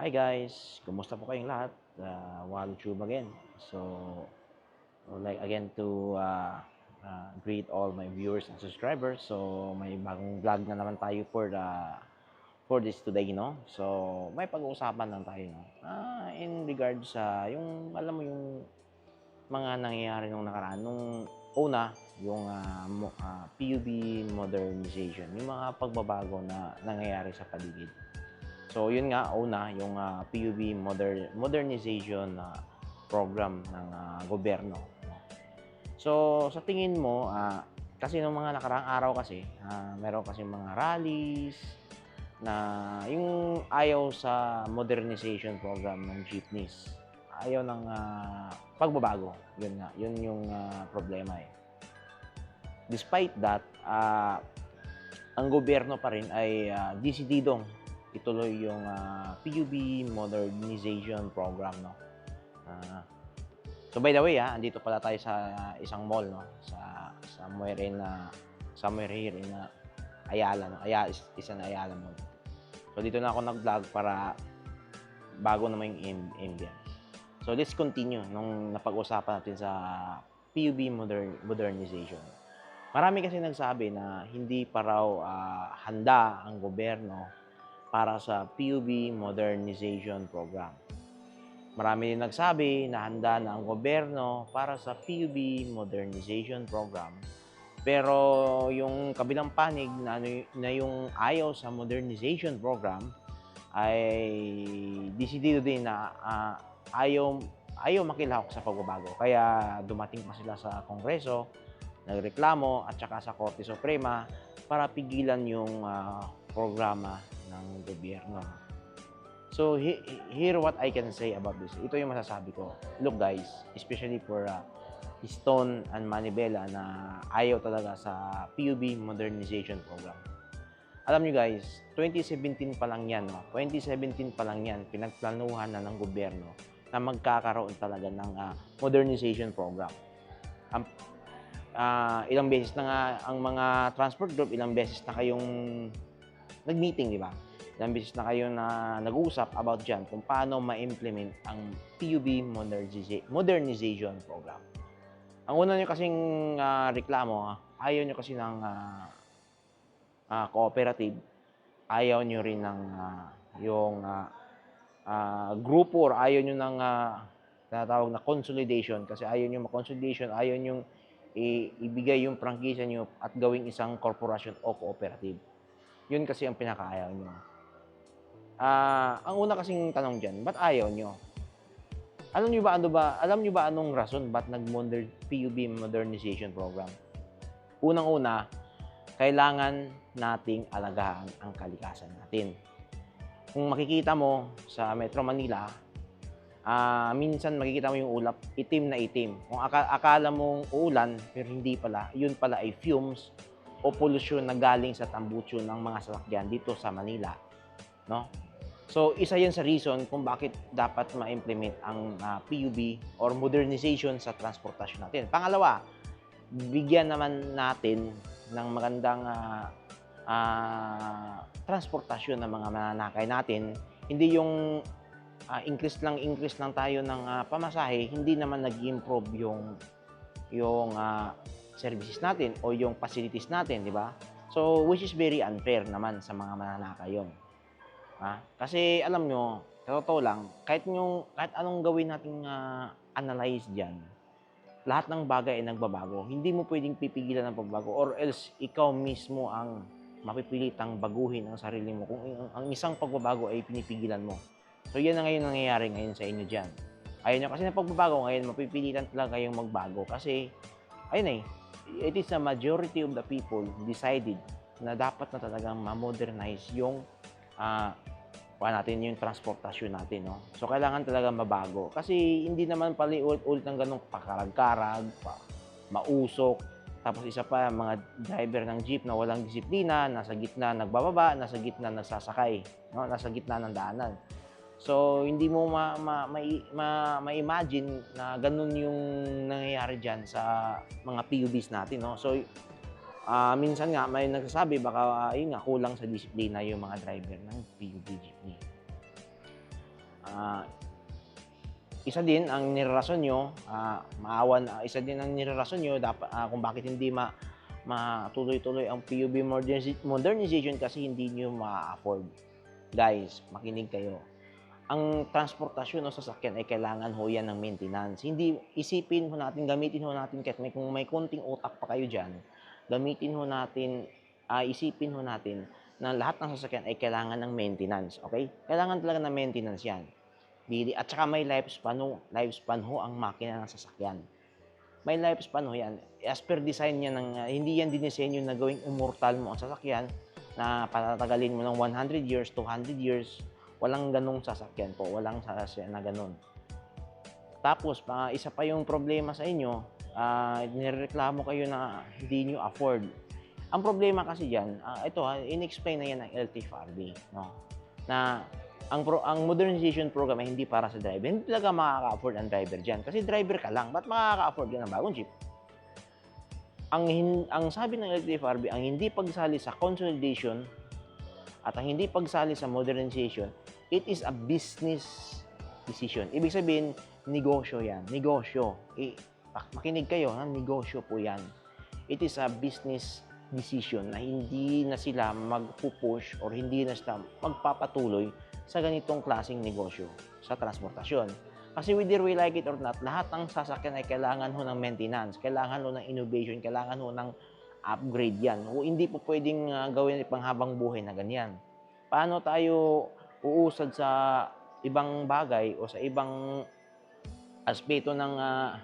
Hi guys, kumusta po kayong lahat? Uh, Waltube again. So, I would like again to uh, uh, greet all my viewers and subscribers. So, may bagong vlog na naman tayo for the for this today, no? So, may pag-uusapan lang tayo, no? Ah, in regards sa yung alam mo yung mga nangyayari nung nakaraan nung una yung ah, mo- ah, PUB modernization, yung mga pagbabago na nangyayari sa paligid. So, yun nga, una, yung ah, PUB moder- modernization na program ng ah, gobyerno. no? So, sa tingin mo, ah, kasi nung mga nakaraang araw kasi, ah, meron kasi mga rallies na yung ayaw sa modernization program ng jeepneys. Ayaw ng ah, pagbabago. Yun nga, yun yung ah, problema eh. Despite that, ah, ang gobyerno pa rin ay uh, desididong ituloy yung ah, PUB modernization program no. Ah, so by the way ah, andito pala tayo sa isang mall no sa somewhere in ah, somewhere here in ah, Ayala no. Ayala is, is an Ayala mall. So dito na ako nag-vlog para bago naman yung am- ambience. So let's continue nung napag-usapan natin sa PUB modern, modernization. Marami kasi nagsabi na hindi pa raw ah, handa ang gobyerno para sa PUB modernization program. Marami din nagsabi na handa na ang gobyerno para sa PUB modernization program. Pero yung kabilang panig na, ano na yung ayaw sa modernization program ay desidido din na ah, ayaw ayaw makilahok sa pagbabago. Kaya dumating pa sila sa Kongreso, nagreklamo at saka sa Korte Suprema para pigilan yung ah, programa ng gobyerno. So, he- here what I can say about this. Ito yung masasabi ko. Look guys, especially for uh, Stone and Manibela na ayaw talaga sa PUB modernization program. Alam nyo guys, 2017 pa lang yan, no? 2017 pa lang yan, pinagplanuhan na ng gobyerno na magkakaroon talaga ng ah, modernization program. Ang, ah, ilang beses na nga ang mga transport group, ilang beses na kayong nag-meeting, di ba? Ilang beses na kayo na nag-uusap about dyan kung paano ma-implement ang PUB moderniza- modernization program. Ang una nyo kasing ah, reklamo, ah, ayaw nyo kasi ng ah, ah, cooperative, ayaw nyo rin ng ah, yung ah, ah, grupo or ayaw nyo ng ah, tinatawag na consolidation kasi ayaw nyo ma-consolidation, ayaw nyo i- ibigay yung prangkisa nyo at gawing isang corporation o cooperative. Yun kasi ang pinakaayaw nyo. Ah, ang una kasing tanong diyan, ba't ayaw nyo? Alam niyo ba ano ba? Alam niyo ba anong rason ba't nag-modern PUB modernization program? Unang-una, kailangan nating alagahan ang kalikasan natin. Kung makikita mo sa Metro Manila, ah minsan makikita mo yung ulap, itim na itim. Kung aka- akala mong ulan, pero hindi pala, yun pala ay fumes o pollution na galing sa tambutso ng mga sasakyan dito sa Manila. No? So, isa yan sa reason kung bakit dapat ma-implement ang ah, PUB or modernization sa transportasyon natin. Pangalawa, bigyan naman natin ng magandang ah, ah, transportasyon ng mga mananakay natin. Hindi yung ah, increase lang increase lang tayo ng ah, pamasahe, hindi naman nag-improve yung yung ah, services natin o yung facilities natin, di ba? So, which is very unfair naman sa mga mananakay yun. Ha? Kasi alam nyo, sa totoo lang, kahit, yung, kahit anong gawin nating ah, analyze dyan, lahat ng bagay ay nagbabago. Hindi mo pwedeng pipigilan ang pagbago or else ikaw mismo ang mapipilitang baguhin ang sarili mo kung ang, ang isang pagbabago ay pinipigilan mo. So yan na ngayon nangyayari ngayon sa inyo dyan. Ayaw nyo kasi na pagbabago ngayon, mapipilitan talaga kayong magbago kasi, ayun eh, it is a majority of the people decided na dapat na talagang ma-modernize yung ah kuha natin yung transportasyon natin, no? So, kailangan talaga mabago. Kasi hindi naman pali ulit-ulit ng ganong pakarag-karag, pa, mausok, tapos isa pa, mga driver ng jeep na walang disiplina, nasa gitna nagbababa, nasa gitna nagsasakay, no? Nasa gitna ng daanan. So, hindi mo ma, ma, mai- ma, ma-imagine na ganun yung nangyayari dyan sa mga PUBs natin, no? So, Ah, minsan nga may nagsasabi baka ah, yun nga kulang sa disiplina yung mga driver ng PUB jeepney. Ah, isa din ang nirarason nyo, ah, maawan, ah, isa din ang nirarason nyo dapat, ah, kung bakit hindi ma, matuloy-tuloy ang PUB moderniz- modernization kasi hindi nyo ma-afford. Guys, makinig kayo. Ang transportasyon o sasakyan ay kailangan ho yan ng maintenance. Hindi isipin ho natin, gamitin ho natin kahit may, kung may konting utak pa kayo dyan, gamitin ho natin, ah, isipin ho natin na lahat ng sasakyan ay kailangan ng maintenance. Okay? Kailangan talaga ng maintenance yan. Bili, at saka may lifespan ho, lifespan ho ang makina ng sasakyan. May lifespan ho yan. As per design niya, ng, uh, hindi yan dinisenyo na gawing immortal mo ang sasakyan na patatagalin mo ng 100 years, 200 years. Walang ganong sasakyan po. Walang sasakyan na ganon. Tapos, pa, isa pa yung problema sa inyo, uh, nireklamo kayo na hindi nyo afford. Ang problema kasi dyan, ah, ito ha, in-explain na yan ng LTFRB, no? Na ang pro, ang modernization program ay hindi para sa driver. Hindi talaga makaka-afford ang driver diyan kasi driver ka lang. Ba't makaka-afford ka ng bagong jeep? Ang hin- ang sabi ng LTFRB, ang hindi pagsali sa consolidation at ang hindi pagsali sa modernization, it is a business decision. Ibig sabihin, negosyo yan. Negosyo. Makinig kayo, ha? negosyo po yan. It is a business decision na hindi na sila magpupush or hindi na sila magpapatuloy sa ganitong klaseng negosyo sa transportasyon. Kasi whether we like it or not, lahat ng sasakyan ay kailangan ho ng maintenance, kailangan ho ng innovation, kailangan ho ng upgrade yan. O, hindi po pwedeng ah, gawin panghabang buhay na ganyan. Paano tayo uusad sa ibang bagay o sa ibang aspeto ng ah,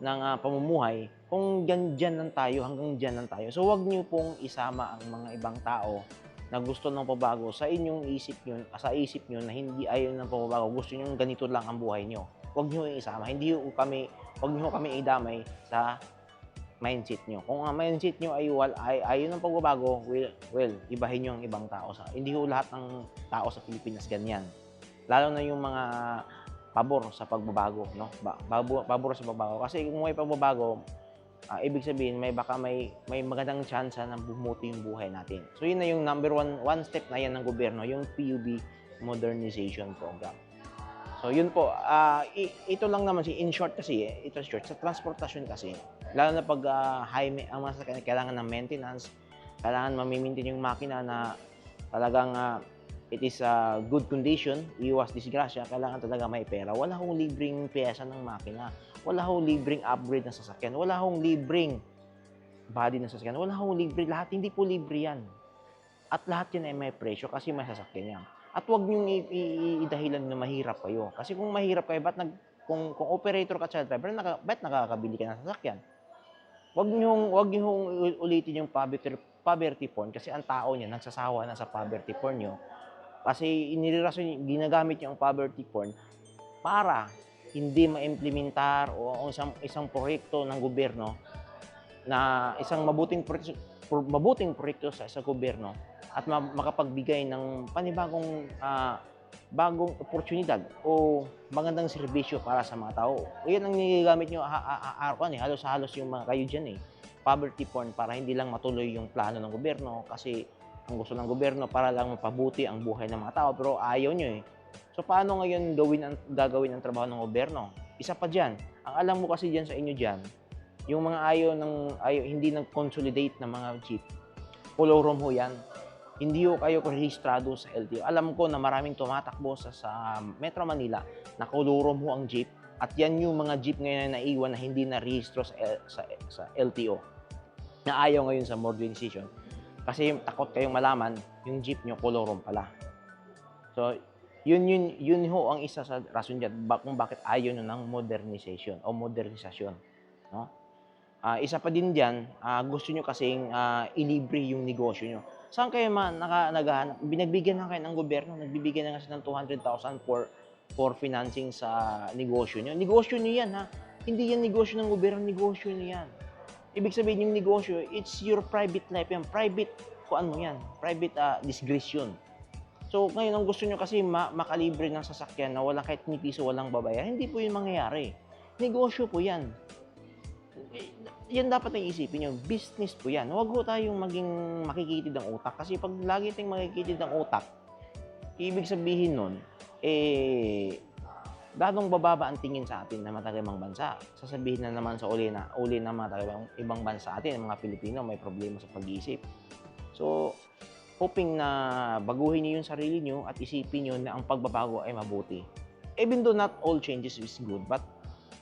ng ah, pamumuhay kung dyan, dyan lang tayo, hanggang dyan lang tayo. So, wag niyo pong isama ang mga ibang tao na gusto ng pabago sa inyong isip nyo, sa isip nyo na hindi ayaw ng pabago, gusto nyo ganito lang ang buhay nyo. Huwag nyo isama. Hindi kami, huwag nyo kami idamay sa mindset nyo. Kung ang mindset nyo ay, wal, ay ayaw ng pagbabago, well, well, ibahin nyo ang ibang tao. Sa, hindi ho lahat ng tao sa Pilipinas ganyan. Lalo na yung mga pabor sa pagbabago, no? Pabor sa pagbabago. Kasi kung may pagbabago, ah, ibig sabihin may baka may may magandang chance na bumuti yung buhay natin. So yun na yung number one one step na yan ng gobyerno, yung PUB modernization program. So yun po, i- ito lang naman si in short kasi eh, ito short sa transportasyon kasi. Lalo na pag ah, high ang mga kailangan ng maintenance, kailangan mamimintin yung makina na talagang ah, it is a good condition, iwas disgrasya, kailangan talaga may pera. Wala hong libreng pyesa ng makina. Wala hong libreng upgrade ng sasakyan. Wala hong libreng body ng sasakyan. Wala hong libre. Lahat hindi po libre yan. At lahat yan ay may presyo kasi may sasakyan yan. At huwag niyong idahilan na mahirap kayo. Kasi kung mahirap kayo, ba't nag, kung, kung operator ka sa driver, naka, ba't nakakabili ka ng sasakyan? Huwag niyong, huwag niyong ulitin yung poverty, poverty porn kasi ang tao niya nagsasawa na sa poverty porn niyo. Kasi inirirason, ginagamit ang poverty porn para hindi ma-implementar o ang isang, isang proyekto ng gobyerno na isang mabuting proyekto, pro- mabuting proyekto sa sa gobyerno at ma- makapagbigay ng panibagong ah, bagong oportunidad o magandang serbisyo para sa mga tao. Yan ang nilagamit nyo araw-araw, eh. halos-halos yung mga kayo dyan eh. Poverty porn para hindi lang matuloy yung plano ng gobyerno kasi ang gusto ng gobyerno para lang mapabuti ang buhay ng mga tao pero ayaw nyo eh. So paano ngayon gawin ang, gagawin ang trabaho ng gobyerno? Isa pa dyan, ang alam mo kasi dyan sa inyo dyan, yung mga ayaw ng ayaw, hindi nag-consolidate ng mga jeep, kolorom ho yan. Hindi ho kayo rehistrado sa LTO. Alam ko na maraming tumatakbo sa, sa Metro Manila na kolorom ho ang jeep at yan yung mga jeep ngayon na naiwan na hindi na rehistro sa, sa, sa LTO na ayaw ngayon sa modernization. Kasi takot kayong malaman, yung jeep nyo kolorom pala. So, yun, yun, yun ho ang isa sa rason dyan ba, kung bakit ayaw nyo ng modernization o modernisasyon. No? Ah, isa pa din diyan, gusto nyo kasing ah, ilibre yung negosyo nyo. Saan kayo man naka, naghahanap? Binagbigyan na kayo ng gobyerno, nagbibigyan na kasi ng 200,000 for for financing sa negosyo nyo. Negosyo nyo yan ha. Hindi yan negosyo ng gobyerno, negosyo nyo yan. Ibig sabihin yung negosyo, it's your private life yan. Private, kung ano yan, private ah, disgrace. So, ngayon, ang gusto nyo kasi ma- makalibre ng sasakyan na walang kahit ni piso walang babayaran, hindi po yun mangyayari. Negosyo po yan. Eh, yan dapat ang isipin nyo. Business po yan. Huwag ho tayong maging makikitid ng utak. Kasi pag lagi tayong makikitid ng utak, ibig sabihin nun, eh, lalong bababa ang tingin sa atin na mga taga-ibang bansa. Sasabihin na naman sa uli na, uli ng mga taga-ibang ibang bansa atin, mga Pilipino, may problema sa pag-iisip. So, hoping na baguhin niyo yung sarili niyo at isipin niyo na ang pagbabago ay mabuti. Even though not all changes is good, but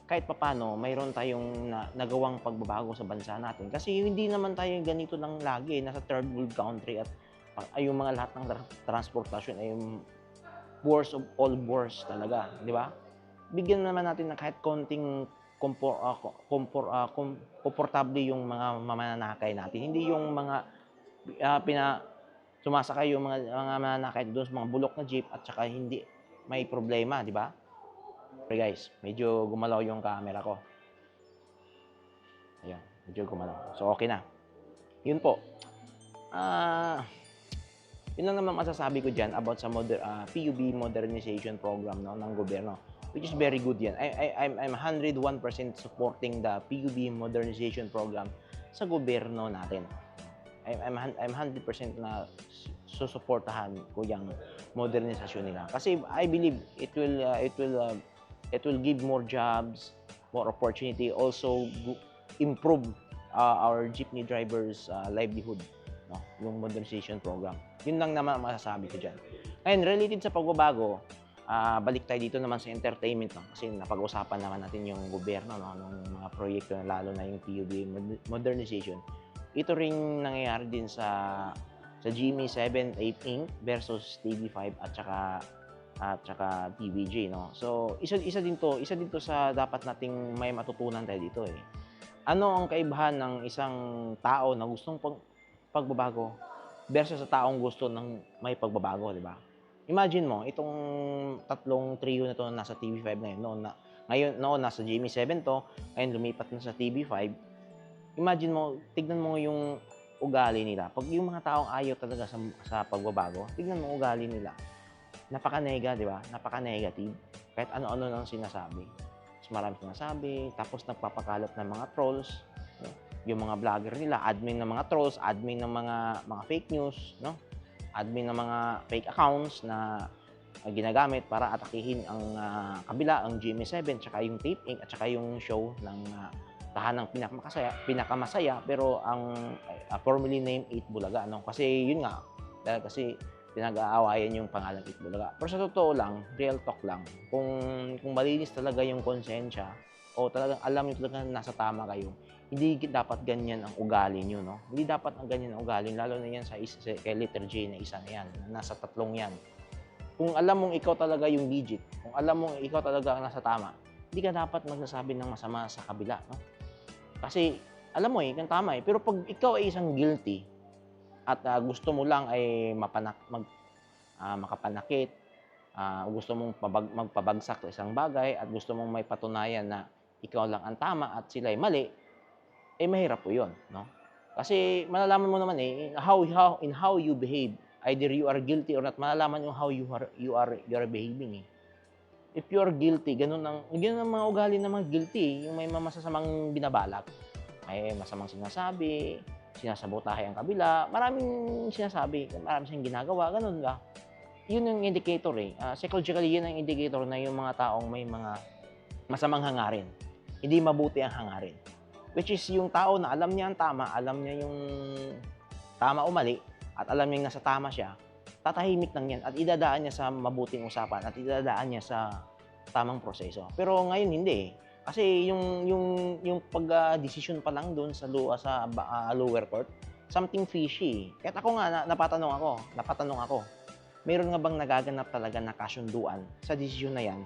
kahit papano, mayroon tayong na, nagawang pagbabago sa bansa natin. Kasi hindi naman tayo ganito lang lagi, nasa third world country at ay yung mga lahat ng tra- transportasyon ay worst of all worst talaga, di ba? Bigyan naman natin ng kahit konting kompor, ko- kompor, kom- komportable yung mga mamanakay natin. Hindi yung mga ah, pina sumasakay yung mga mga mananakay doon sa mga bulok na jeep at saka hindi may problema, di ba? Pero guys, medyo gumalaw yung camera ko. Ayan, medyo gumalaw. So, okay na. Yun po. Ah, yun lang naman masasabi ko dyan about sa moder, ah, PUB modernization program no, ng gobyerno. Which is very good yan. I, I, I'm, I'm 101% supporting the PUB modernization program sa gobyerno natin. I'm, I'm, I'm 100% na su- susuportahan ko yung modernisasyon nila. Kasi I believe it will, uh, it will, uh, it will give more jobs, more opportunity, also improve uh, our jeepney drivers' uh, livelihood, no? yung modernization program. Yun lang naman masasabi ko dyan. Ngayon, related sa pagbabago, ah, balik tayo dito naman sa entertainment, no? kasi napag-usapan naman natin yung gobyerno, no? ng mga proyekto, lalo na yung PUB mod- modernization. Ito rin nangyayari din sa sa GMA 7, 8 Inc. versus TV5 at saka at saka TVJ no. So isa isa din to, isa din to sa dapat nating may matutunan tayo dito eh. Ano ang kaibahan ng isang tao na gustong pag, pagbabago versus sa taong gusto ng may pagbabago, di ba? Imagine mo, itong tatlong trio na to na nasa TV5 ngayon, noon na ngayon noon nasa GMA 7 to, ngayon lumipat na sa TV5. Imagine mo, tignan mo yung ugali nila. Pag yung mga taong ayaw talaga sa, sa pagbabago, tignan mo ugali nila. Napaka-nega, di ba? Napaka-negative. Kahit ano-ano lang sinasabi. Mas marami sinasabi, tapos nagpapakalat ng mga trolls. No? Yung mga vlogger nila, admin ng mga trolls, admin ng mga mga fake news, no? Admin ng mga fake accounts na uh, ginagamit para atakihin ang uh, kabila, ang GMA7, tsaka yung Tape Inc. at saka yung show ng uh, tahanang pinakamasaya, pinakamasaya pero ang uh, formally named 8 Bulaga ano kasi yun nga dahil kasi pinag-aawayan yung pangalan 8 Bulaga. Pero sa totoo lang, real talk lang, kung kung malinis talaga yung konsensya o talagang alam niyo talaga na nasa tama kayo, hindi dapat ganyan ang ugali niyo, no? Hindi dapat ang ganyan ang ugali, lalo na yan sa, isa, sa kay letter J na isa na yan, na nasa tatlong yan. Kung alam mong ikaw talaga yung legit, kung alam mong ikaw talaga ang nasa tama, hindi ka dapat magsasabi ng masama sa kabila, no? Kasi alam mo eh, kung tama eh. Pero pag ikaw ay isang guilty at ah, gusto mo lang ay mapanak, mag, ah, makapanakit, ah, gusto mong pabag, magpabagsak sa isang bagay at gusto mong may patunayan na ikaw lang ang tama at sila ay mali, eh mahirap po yun. No? Kasi malalaman mo naman eh, how, how, in how you behave, either you are guilty or not, malalaman yung how you are, you are, you are behaving eh if you're guilty, ganun ang, ganun ang mga ugali ng mga guilty, eh, yung may masasamang binabalak. May masamang sinasabi, sinasabotahe ang kabila, maraming sinasabi, maraming siyang ginagawa, ganun ba? Yun yung indicator eh. Ah, psychologically, yun ang indicator na yung mga taong may mga masamang hangarin. Hindi mabuti ang hangarin. Which is yung tao na alam niya ang tama, alam niya yung tama o mali, at alam niya nasa tama siya, tatahimik lang yan at idadaan niya sa mabuting usapan at idadaan niya sa tamang proseso. Pero ngayon hindi eh. Kasi yung yung yung pag-decision pa lang doon sa lu- sa ah, lower court, something fishy. Kahit ako nga na, napatanong ako, napatanong ako. Meron nga bang nagaganap talaga na kasunduan sa desisyon na yan?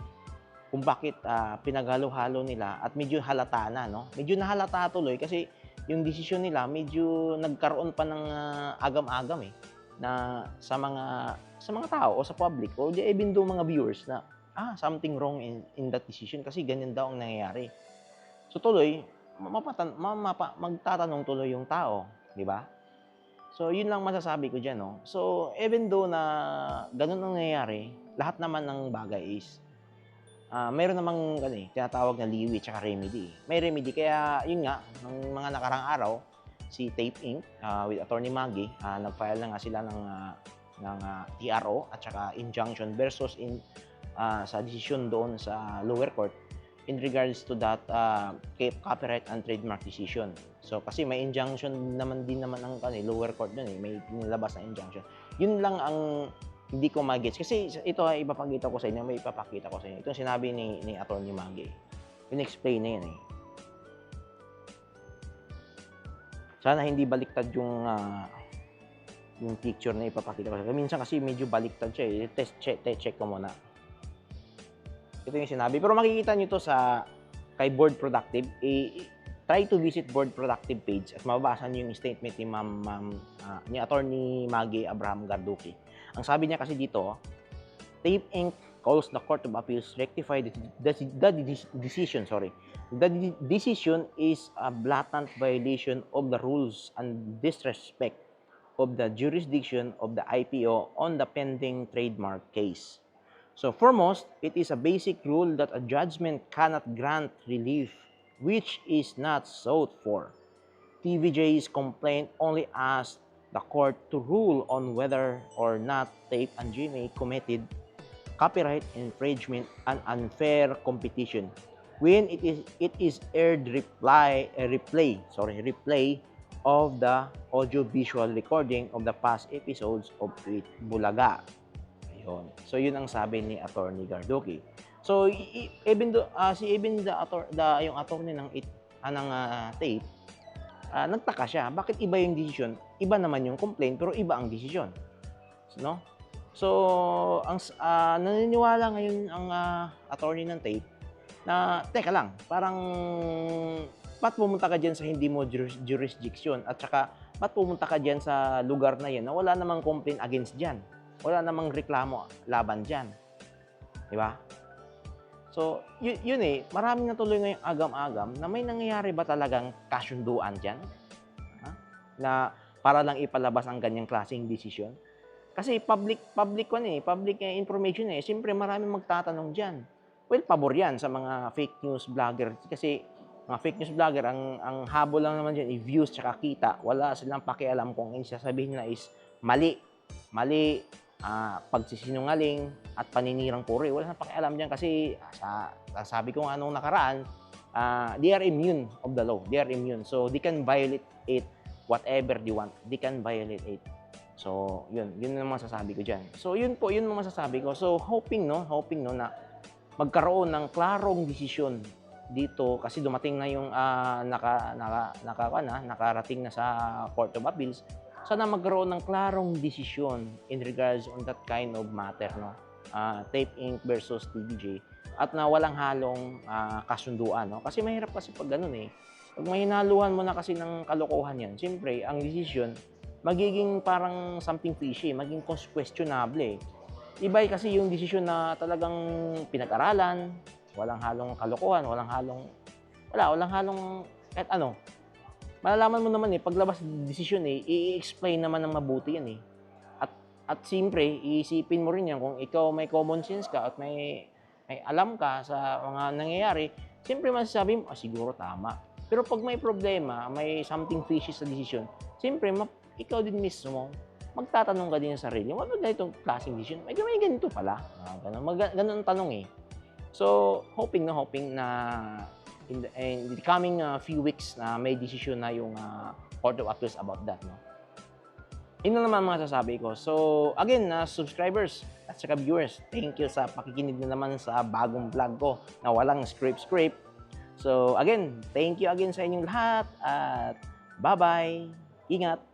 Kung bakit ah, pinaghalo-halo nila at medyo halata na, no? Medyo nahalata tuloy kasi yung desisyon nila medyo nagkaroon pa ng ah, agam-agam eh na sa mga sa mga tao o sa public o di even though mga viewers na ah something wrong in, in that decision kasi ganyan daw ang nangyayari. So tuloy mapatan, mamapa, magtatanong tuloy yung tao, di ba? So yun lang masasabi ko diyan, no. So even though na ganun ang nangyayari, lahat naman ng bagay is ah mayroon namang ano eh, tinatawag na liwi at remedy. May remedy kaya yun nga ng mga nakarang araw si Tape Inc. ah, with Attorney Maggie, ah, nag-file na nga sila ng, ah, ng ah, TRO at saka injunction versus in ah, sa desisyon doon sa lower court in regards to that ca- copyright and trademark decision. So kasi may injunction naman din naman ang ano, eh, lower court doon eh, may pinilabas na injunction. Yun lang ang hindi ko magets kasi ito ay ipapakita ko sa inyo, may ipapakita ko sa inyo. Ito sinabi ni ni Attorney Maggie. In-explain na yan eh. Sana hindi baliktad yung ah, yung picture na ipapakita ko sa inyo. Minsan kasi medyo baliktad siya eh. Test check, test check ko muna. Ito yung sinabi. Pero makikita nyo to sa kay Board Productive. Eh, try to visit Board Productive page at mababasa nyo yung statement ni Ma'am, Ma'am ah, ni Attorney Maggie Abraham Garduki. Ang sabi niya kasi dito, Tape Inc. calls the Court of Appeals rectify the, the, the, decision, sorry. The de- decision is a blatant violation of the rules and disrespect of the jurisdiction of the IPO on the pending trademark case. So foremost, it is a basic rule that a judgment cannot grant relief which is not sought for. TVJ's complaint only asked the court to rule on whether or not Tape and Jimmy committed copyright infringement and unfair competition when it is it is aired reply a replay sorry replay of the audio visual recording of the past episodes of Tweet Bulaga. Ayun. So yun ang sabi ni Attorney Gardoki. So even do, ah, si even the, ator, the yung attorney ng it ah, ng ah, tape ah, nagtaka siya bakit iba yung decision iba naman yung complaint pero iba ang decision no? So ang ah, naniniwala ngayon ang ah, attorney ng tape na teka lang parang ba't pumunta ka dyan sa hindi mo juris- jurisdiction? At saka ba't pumunta ka dyan sa lugar na yan na wala namang complaint against dyan? Wala namang reklamo laban dyan. Di ba? So, yun, yun eh, maraming natuloy ngayong agam-agam na may nangyayari ba talagang kasunduan dyan? Ha? Na para lang ipalabas ang ganyang klaseng desisyon? Kasi public, public ko eh, public eh, information eh. Siyempre, maraming magtatanong dyan. Well, pabor yan sa mga fake news vlogger. Kasi mga fake news vlogger, ang, ang habol lang naman dyan, i-views tsaka kita. Wala silang pakialam kung yung sasabihin nila is mali. Mali, ah, pagsisinungaling at paninirang puri. Wala nang pakialam dyan kasi sa, sa sabi ko nga nung nakaraan, ah, they are immune of the law. They are immune. So, they can violate it whatever they want. They can violate it. So, yun. Yun ang masasabi ko dyan. So, yun po. Yun ang masasabi ko. So, hoping, no? Hoping, no, na magkaroon ng klarong desisyon dito kasi dumating na yung ah, naka, naka, naka, na, nakarating na sa Court of Appeals sana magkaroon ng klarong desisyon in regards on that kind of matter, no? Ah, Tape Inc. versus TVJ at na walang halong ah, kasunduan, no? Kasi mahirap kasi pag ganun eh. Pag may hinaluhan mo na kasi ng kalokohan yan, siyempre, ang desisyon, magiging parang something fishy, maging questionable eh. Iba eh kasi yung desisyon na talagang pinag-aralan, walang halong kalokohan, walang halong, wala, walang halong, kahit ano, malalaman mo naman eh, paglabas ng desisyon eh, i-explain naman ng mabuti yan eh. At, at siyempre, iisipin mo rin yan kung ikaw may common sense ka at may, may alam ka sa mga nangyayari, siyempre masasabi mo, ah, siguro tama. Pero pag may problema, may something fishy sa desisyon, siyempre, ikaw din mismo, magtatanong ka din sa sarili, ano ba ganitong klaseng decision? May, may ganito pala. Ah, ganun, mag, ganun tanong eh. So, hoping na hoping na in the, in the coming uh, few weeks na may decision na yung uh, Court of Appeals about that. No? Yun na naman mga sasabi ko. So, again, na subscribers at saka viewers, thank you sa pakikinig na naman sa bagong vlog ko na walang script-script. So, again, thank you again sa inyong lahat at bye-bye. Ingat!